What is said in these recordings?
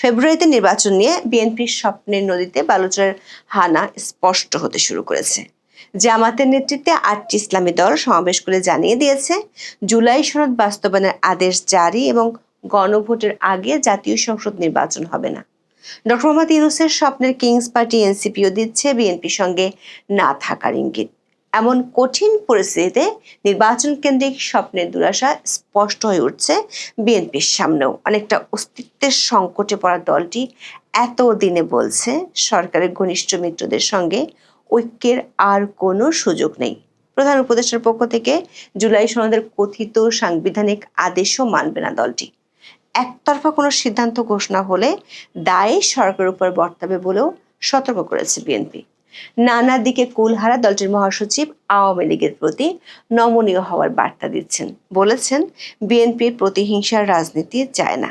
ফেব্রুয়ারিতে নির্বাচন নিয়ে বিএনপির স্বপ্নের নদীতে বালুচরের হানা স্পষ্ট হতে শুরু করেছে। জামাতের নেতৃত্বে আটটি ইসলামী দল সমাবেশ করে জানিয়ে দিয়েছে, জুলাই সনদ বাস্তবায়নের আদেশ জারি এবং গণভোটের আগে জাতীয় সংসদ নির্বাচন হবে না। ডক্টর মোহাম্মদ ইউনুসের স্বপ্নের কিংস পার্টি এনসিপিও দিচ্ছে বিএনপির সঙ্গে না থাকার ইঙ্গিত। এমন কঠিন পরিস্থিতিতে নির্বাচন কেন্দ্রিক স্বপ্নের দুরাশা স্পষ্ট হয়ে উঠছে বিএনপির সামনেও। অনেকটা অস্তিত্বের সংকটে পড়া দলটি এত দিনে বলছে সরকারের ঘনিষ্ঠ মিত্রদের সঙ্গে ঐক্যের আর কোনো সুযোগ নেই। প্রধান উপদেষ্টার পক্ষ থেকে জুলাই সনদের কথিত সাংবিধানিক আদেশও মানবে না দলটি। একতরফা কোনো সিদ্ধান্ত ঘোষণা হলে দায় সরকারের উপর বর্তাবে বলেও সতর্ক করেছে বিএনপি। নানা দিকে কুলহারা দলটির মহাসচিব আওয়ামী লীগের প্রতি নমনীয় হওয়ার বার্তা দিচ্ছেন। বলেছেন, বিএনপি প্রতিহিংসার রাজনীতি চায় না।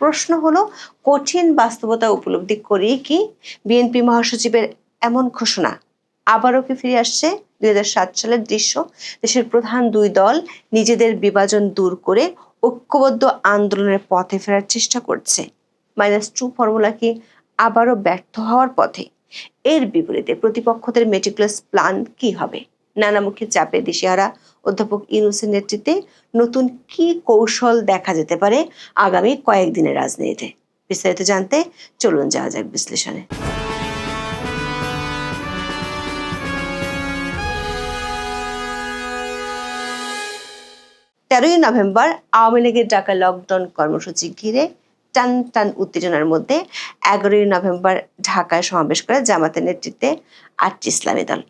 প্রশ্ন হলো, কঠিন বাস্তবতা উপলব্ধি করেই কি বিএনপি মহাসচিবের এমন ঘোষণা আবারও কি ফিরে আসছে? দুই হাজার সাত সালের দৃশ্য, দেশের প্রধান দুই দল নিজেদের বিভাজন দূর করে ঐক্যবদ্ধ আন্দোলনের পথে ফেরার চেষ্টা করছে। মাইনাস টু ফর্মুলা কি আবারও ব্যর্থ হওয়ার পথে? এর বিপরীতে প্রতিপক্ষদের মেটিকুলাস প্ল্যান কি হবে? নানামুখী চাপে দিশেহারা অধ্যাপক ইউনুসের নেতৃত্বে নতুন কি কৌশল দেখা যেতে পারে আগামী কয়েকদিনের রাজনীতিতে? বিস্তারিত জানতে চলুন যাওয়া যাক বিশ্লেষণে। তেরোই নভেম্বর আওয়ামী লীগের ডাকা লকডাউন কর্মসূচি ঘিরে টান টান উত্তেজনার মধ্যে এগারোই নভেম্বর ঢাকায় সমাবেশ করে জামাতের নেতৃত্বে আটটি ইসলামী দল।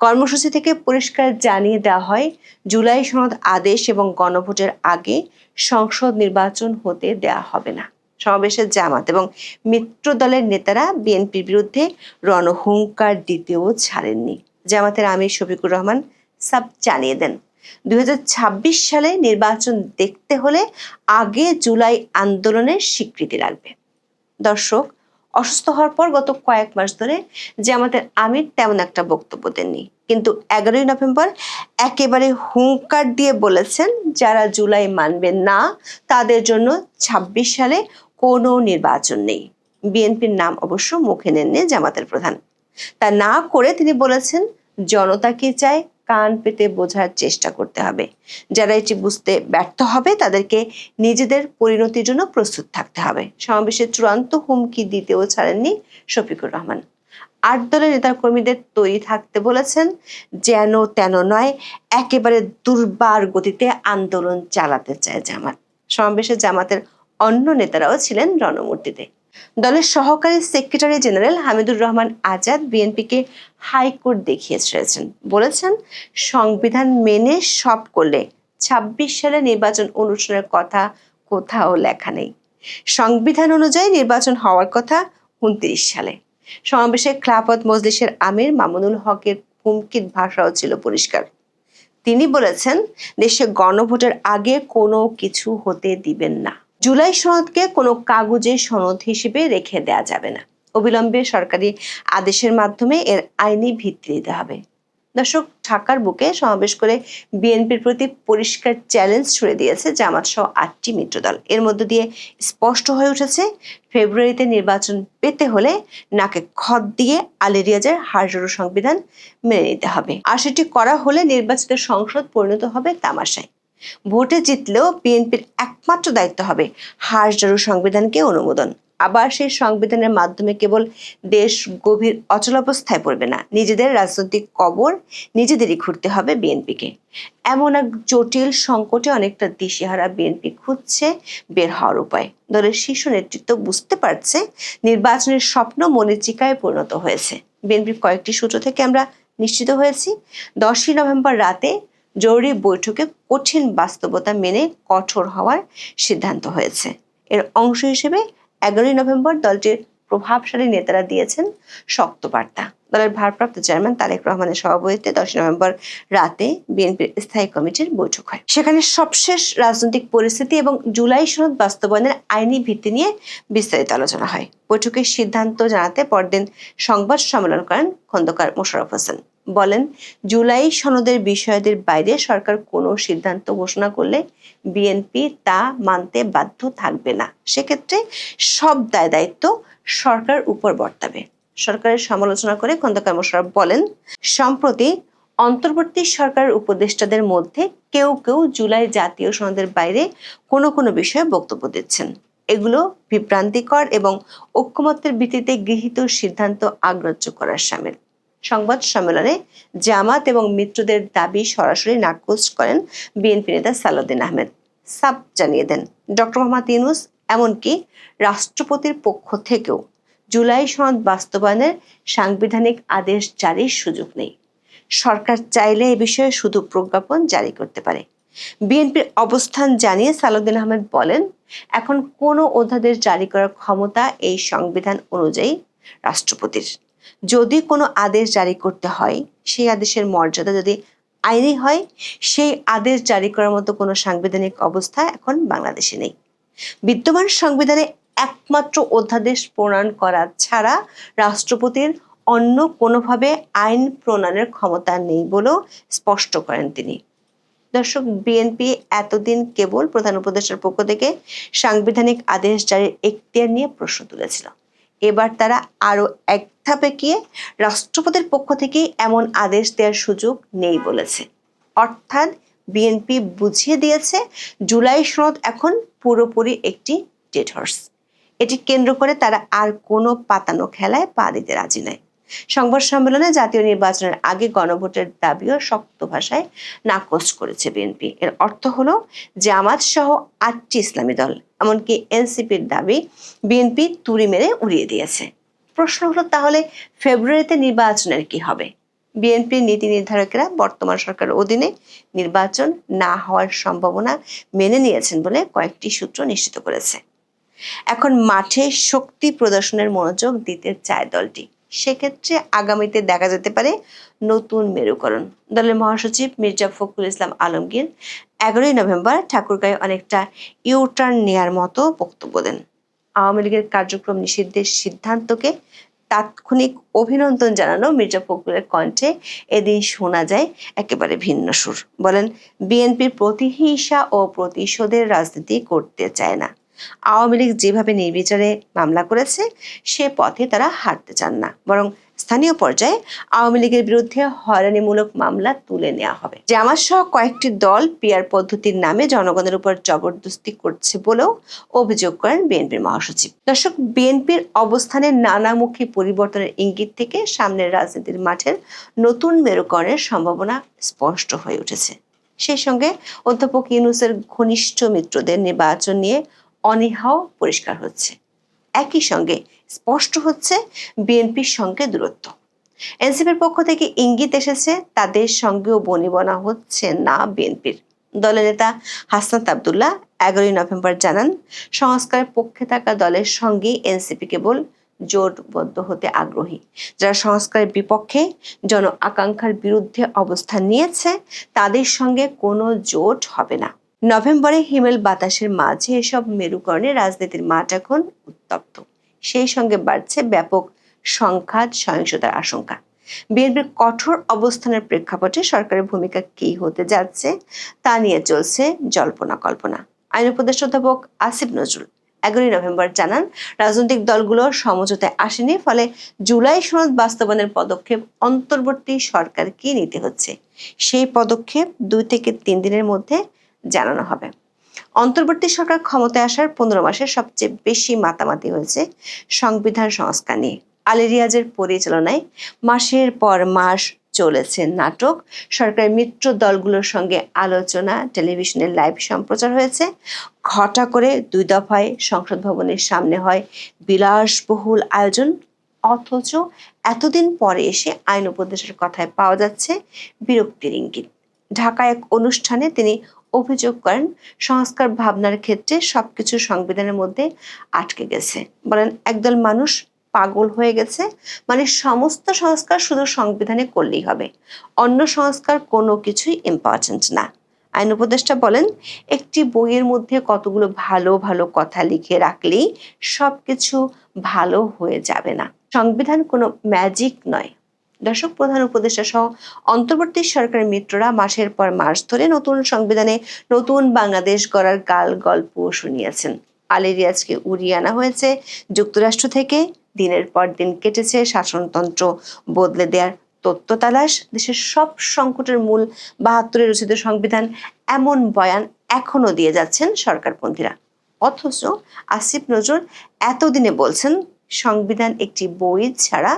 কর্মসূচি থেকে পরিষ্কার জানিয়ে দেওয়া হয়, জুলাই সনদ আদেশ এবং গণভোটের আগে সংসদ নির্বাচন হতে দেয়া হবে না। সমাবেশে জামাত এবং মিত্র দলের নেতারা বিএনপির বিরুদ্ধে রণহুঙ্কার দিতেও ছাড়েননি। জামাতের আমির শফিকুর রহমান সাব জানিয়ে দেন। দুই হাজার ছাব্বিশ সালে নির্বাচন দেখতে হলে আগে জুলাই আন্দোলনের স্বীকৃতি লাগবে। দর্শক, অসুস্থ হওয়ার পর গত কয়েক মাস ধরে যে আমাদের আমির তেমন একটা বক্তব্য দেননি। কিন্তু এগারোই নভেম্বর একেবারে হুঙ্কার দিয়ে বলেছেন, যারা জুলাই মানবেন না, তাদের জন্য ২৬ সালে কোনো নির্বাচন নেই। বিএনপির নাম অবশ্য মুখে নেননি জামাতের প্রধান। তা না করে তিনি বলেছেন, জনতা কি চায় কান পেতে বোঝার চেষ্টা করতে হবে। যারা এটি বুঝতে ব্যর্থ হবে, তাদেরকে নিজেদের পরিণতির জন্য প্রস্তুত থাকতে হবে। সমাবেশের চূড়ান্ত হুমকি দিতেও ছাড়েননি শফিকুর রহমান। আট দলের নেতাকর্মীদের তৈরি থাকতে বলেছেন, যেন তেন নয়, একেবারে দুর্বার গতিতে আন্দোলন চালাতে চায় জামাত। সমাবেশে জামাতের অন্য নেতারাও ছিলেন রণমূর্তিতে। দলের সহকারী সেক্রেটারি জেনারেল হামিদুর রহমান আজাদ বিএনপিকে হাইকোর্ট দেখিয়ে ছেড়েছেন। বলেছেন, সংবিধান মেনে সব করলে ২৬ সালে নির্বাচন অনুষ্ঠানের কথা কোথাও লেখা নেই। সংবিধান অনুযায়ী নির্বাচন হওয়ার কথা উনত্রিশ সালে। সমাবেশে খ্লাপত মজলিসের আমির মামুনুল হকের হুমকির ভাষাও ছিল পরিষ্কার। তিনি বলেছেন, দেশে গণভোটের আগে কোনো কিছু হতে দিবেন না। জুলাই সনদকে কোনো কাগজে সনদ হিসেবে রেখে দেয়া যাবে না। অবিলম্বে সরকারি আদেশের মাধ্যমে এর আইনি ভিত্তি দিতে হবে। দর্শক, ঢাকার বুকে সমাবেশ করে বিএনপির প্রতি পরিষ্কার চ্যালেঞ্জ ছুড়ে দিয়েছে জামাত সহ আটটি মিত্রদল। এর মধ্য দিয়ে স্পষ্ট হয়ে উঠেছে, ফেব্রুয়ারিতে নির্বাচন পেতে হলে নাকে খত দিয়ে আলেরিয়াজের হারজোড়ো সংবিধান মেনে নিতে হবে। আর সেটি করা হলে নির্বাচিত সংসদ পরিণত হবে তামাশায়। ভোটে জিতলেও বিএনপির একমাত্র দায়িত্ব হবে হাসজারু সংবিধানকে অনুমোদন। আবার সেই সংবিধানের মাধ্যমে কেবল দেশ গভীর অচলাবস্থায় পড়বে না, নিজেদের রাজনৈতিক কবর নিজেদেরই ঘুরতে হবে বিএনপিকে। এমন এক জটিল সংকটে অনেকটা দিশেহারা বিএনপি খুঁজছে বের হওয়ার উপায়। দলের শীর্ষ নেতৃত্ব বুঝতে পারছে নির্বাচনের স্বপ্ন মরিচিকায় পরিণত হয়েছে। বিএনপির কয়েকটি সূত্র থেকে আমরা নিশ্চিত হয়েছি, দশই নভেম্বর রাতে জরুরি বৈঠকে কঠিন বাস্তবতা মেনে কঠোর হওয়ার সিদ্ধান্ত হয়েছে। এর অংশ হিসেবে এগারোই নভেম্বর দলটির প্রভাবশালী নেতারা দিয়েছেন শক্ত বার্তা। দলের ভারপ্রাপ্ত চেয়ারম্যান তারেক রহমানের সভাপতিত্বে দশই নভেম্বর রাতে বিএনপির স্থায়ী কমিটির বৈঠক হয়। সেখানে সবশেষ রাজনৈতিক পরিস্থিতি এবং জুলাই সনদ বাস্তবায়নের আইনি ভিত্তি নিয়ে বিস্তারিত আলোচনা হয়। বৈঠকের সিদ্ধান্ত জানাতে পরদিন সংবাদ সম্মেলন করেন খন্দকার মোশারফ হোসেন। বলেন, জুলাই সনদের বিষয়দের বাইরে সরকার কোনো সিদ্ধান্ত ঘোষণা করলে বিএনপি তা মানতে বাধ্য থাকবে না। সেক্ষেত্রে সব দায় দায়িত্ব সরকার উপর বর্তাবে। সরকারের সমালোচনা করে খন্দকার মোশাররফ বলেন, সম্প্রতি অন্তর্বর্তী সরকারের উপদেষ্টাদের মধ্যে কেউ কেউ জুলাই জাতীয় সনদের বাইরে কোনো কোনো বিষয়ে বক্তব্য দিচ্ছেন। এগুলো বিভ্রান্তিকর এবং ঐক্যমত্যের ভিত্তিতে গৃহীত সিদ্ধান্ত আগ্রাহ্য করার সামিল। সংবাদ সম্মেলনে জামাত এবং মিত্রদের দাবি সরাসরি নাকচ করেন বিএনপি নেতা সালাউদ্দিন আহমেদ। সাব জানিয়ে দেন, ডক্টর মোহাম্মদ ইউনুস এমনকি রাষ্ট্রপতির পক্ষ থেকেও জুলাই সনদ বাস্তবায়নের সাংবিধানিক আদেশ জারির সুযোগ নেই। সরকার চাইলে এ বিষয়ে শুধু প্রজ্ঞাপন জারি করতে পারে। বিএনপির অবস্থান জানিয়ে সালাউদ্দিন আহমেদ বলেন, এখন কোনো অধ্যাদেশ জারি করার ক্ষমতা এই সংবিধান অনুযায়ী রাষ্ট্রপতির। যদি কোনো আদেশ জারি করতে হয়, সেই আদেশের মর্যাদা যদি আইনি হয়, সেই আদেশ জারি করার মতো কোনো সাংবিধানিক অবস্থা এখন বাংলাদেশে নেই। বিদ্যমান সংবিধানে একমাত্র অধ্যাদেশ প্রণয়ন করা ছাড়া রাষ্ট্রপতির অন্য কোনোভাবে আইন প্রণয়নের ক্ষমতা নেই বলেও স্পষ্ট করেন তিনি। দর্শক, বিএনপি এতদিন কেবল প্রধান উপদেষ্টার পক্ষ থেকে সাংবিধানিক আদেশ জারির এখতিয়ার নিয়ে প্রশ্ন তুলেছিল। এবার তারা আরও এক ধাপে গিয়ে রাষ্ট্রপতির পক্ষ থেকে এমন আদেশ দেওয়ার সুযোগ নেই বলেছে। অর্থাৎ বিএনপি বুঝিয়ে দিয়েছে, জুলাই সনদ এখন পুরোপুরি একটি ডেট হর্স এটি কেন্দ্র করে তারা আর কোনো পাতানো খেলায় পা দিতে রাজি নয়। সংবাদ সম্মেলনে জাতীয় নির্বাচনের আগে গণভোটের দাবিও শক্ত ভাষায় নাকচ করেছে বিএনপি। এর অর্থ হলো জামাত সহ আটটি ইসলামী দল, এমনকি এনসিপির দাবি বিএনপি তুড়ি মেরে উড়িয়ে দিয়েছে। প্রশ্ন হলো তাহলে ফেব্রুয়ারিতে নির্বাচনের কি হবে? বিএনপির নীতি নির্ধারকেরা বর্তমান সরকারের অধীনে নির্বাচন না হওয়ার সম্ভাবনা মেনে নিয়েছেন বলে কয়েকটি সূত্র নিশ্চিত করেছে। এখন মাঠে শক্তি প্রদর্শনের মনোযোগ দিতে চায় দলটি। সেক্ষেত্রে আগামীতে দেখা যেতে পারে নতুন মেরুকরণ। দলের মহাসচিব মির্জা ফখরুল ইসলাম আলমগীর এগারোই নভেম্বর ঠাকুরগাঁয়ে অনেকটা ইউটার্ন নেয়ার মতো বক্তব্য দেন। আওয়ামী লীগের কার্যক্রম নিষিদ্ধের সিদ্ধান্তকে তাৎক্ষণিক অভিনন্দন জানানো মির্জা ফখরুলের কণ্ঠে এদিন শোনা যায় একেবারে ভিন্ন সুর। বলেন, বিএনপির প্রতিহিংসা ও প্রতিশোধের রাজনীতি করতে চায় না। আওয়ামী লীগ যেভাবে নির্বিচারে মামলা করেছে, সে পথে তারা হাঁটতে চান না। বরং স্থানীয় পর্যায়ে আওয়ামী লীগের বিরুদ্ধে হয়রানিমূলক মামলা তুলে নেওয়া হবে। জামাত সহ কয়েকটি দল পিয়ার পদ্ধতির নামে জনগণের উপর জবরদস্তি করছে বলেও অভিযোগ করেন বিএনপির মহাসচিব। দর্শক, বিএনপির অবস্থানে নানামুখী পরিবর্তনের ইঙ্গিত থেকে সামনের রাজনীতির মাঠের নতুন মেরুকরণের সম্ভাবনা স্পষ্ট হয়ে উঠেছে। সেই সঙ্গে অধ্যাপক ইউনুসের ঘনিষ্ঠ মিত্রদের নির্বাচন নিয়ে অনীহাও পরিষ্কার হচ্ছে। একই সঙ্গে স্পষ্ট হচ্ছে বিএনপির সঙ্গে দূরত্ব। এনসিপির পক্ষ থেকে ইঙ্গিত এসেছে, তাদের সঙ্গেও বনিবনা হচ্ছে না বিএনপির। দলের নেতা হাসনাত আবদুল্লাহ এগারোই নভেম্বর জানান, সংস্কারের পক্ষে থাকা দলের সঙ্গে এনসিপি কেবল জোটবদ্ধ হতে আগ্রহী। যারা সংস্কারের বিপক্ষে জন আকাঙ্ক্ষার বিরুদ্ধে অবস্থান নিয়েছে, তাদের সঙ্গে কোনো জোট হবে না। নভেম্বরে হিমেল বাতাসের মাঝে এসব মেরুকরণে রাজনীতির মাঠ এখন উত্তপ্ত। সেই সঙ্গে বাড়ছে ব্যাপক সংঘাত, সহিংসতার আশঙ্কা। বিএনপির কঠোর অবস্থানের প্রেক্ষাপটে সরকারের ভূমিকা কি হতে যাচ্ছে তা নিয়ে চলছে জল্পনা কল্পনা। আইন উপদেষ্টা অধ্যাপক আসিফ নজরুল এগারোই নভেম্বর জানান, রাজনৈতিক দলগুলো সমঝোতায় আসেনি, ফলে জুলাই সনদ বাস্তবায়নের পদক্ষেপ অন্তর্বর্তী সরকার সরকারকে নিতে হচ্ছে। সেই পদক্ষেপ দুই থেকে তিন দিনের মধ্যে জানানো হবে। অন্তর্বর্তী সরকার ক্ষমতায় আসার পনেরো মাসে সবচেয়ে বেশি মাতামাতি হয়েছে সংবিধান সংস্কার নিয়ে। আলী রিয়াজের পরিচালনায় মাসের পর মাস চলেছে নাটক। সরকারের মিত্র দলগুলোর সঙ্গে আলোচনা, টেলিভিশনের লাইভ সম্প্রচার হয়েছে। ঘটা করে দুই দফায় সংসদ ভবনের সামনে হয় বিলাসবহুল আয়োজন। অথচ এতদিন পরে এসে আইন উপদেশের কথায় পাওয়া যাচ্ছে বিরক্তির ইঙ্গিত। ঢাকা এক অনুষ্ঠানে তিনি অভিযোগ করেন, সংস্কার ভাবনার ক্ষেত্রে সবকিছু সংবিধানের মধ্যে আটকে গেছে। বলেন, একদল মানুষ পাগল হয়ে গেছে মানে সমস্ত সংস্কার শুধু সংবিধানে করলেই হবে। অন্য সংস্কার কোনো কিছুই ইম্পর্টেন্ট না। আইন উপদেষ্টা বলেন, একটি বইয়ের মধ্যে কতগুলো ভালো ভালো কথা লিখে রাখলেই সবকিছু ভালো হয়ে যাবে না। সংবিধান কোনো ম্যাজিক নয়। দর্শক, প্রধান উপদেষ্টা সহ অন্তর্বর্তী সরকারের মিত্ররা মাসের পর মাস ধরে নতুন সংবিধানে নতুন বাংলাদেশ গড়ার গাল গল্প শুনিয়েছেন। আলী রিয়াজকে উড়িয়ে আনা হয়েছে। যুক্তরাষ্ট্র থেকে দিনের পর দিন কেটেছে শাসনতন্ত্র। বদলে দেওয়ার তত্ত্ব তালাশ। দেশের সব সংকটের মূল বাহাত্তরের রচিত সংবিধান এমন বয়ান এখনও দিয়ে যাচ্ছেন সরকারপন্থীরা। অথচ আসিফ নজরুল এতদিনে বলছেন, সংবিধান একটি বই ছাড়া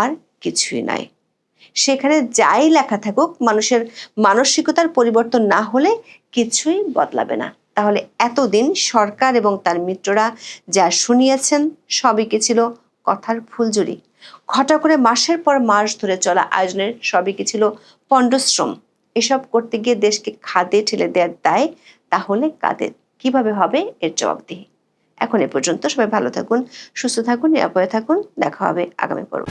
আর কিছুই নাই। সেখানে যাই লেখা থাকুক, মানুষের মানসিকতার পরিবর্তন না হলে কিছুই বদলাবে না। তাহলে এতদিন সরকার এবং তার মিত্ররা যা শুনিয়েছেন, সবই কি ছিল কথার ফুলজুরি ঘটা করে মাসের পর মাস ধরে চলা আয়োজনের সবই কি ছিল পণ্ডশ্রম? এসব করতে গিয়ে দেশকে খাদে ঠেলে দেওয়ার দায় তাহলে কাদের? কীভাবে হবে এর জবাবদিহি? এখন এ পর্যন্ত সবাই ভালো থাকুন, সুস্থ থাকুন, নিরাপদে থাকুন। দেখা হবে আগামী পর্ব।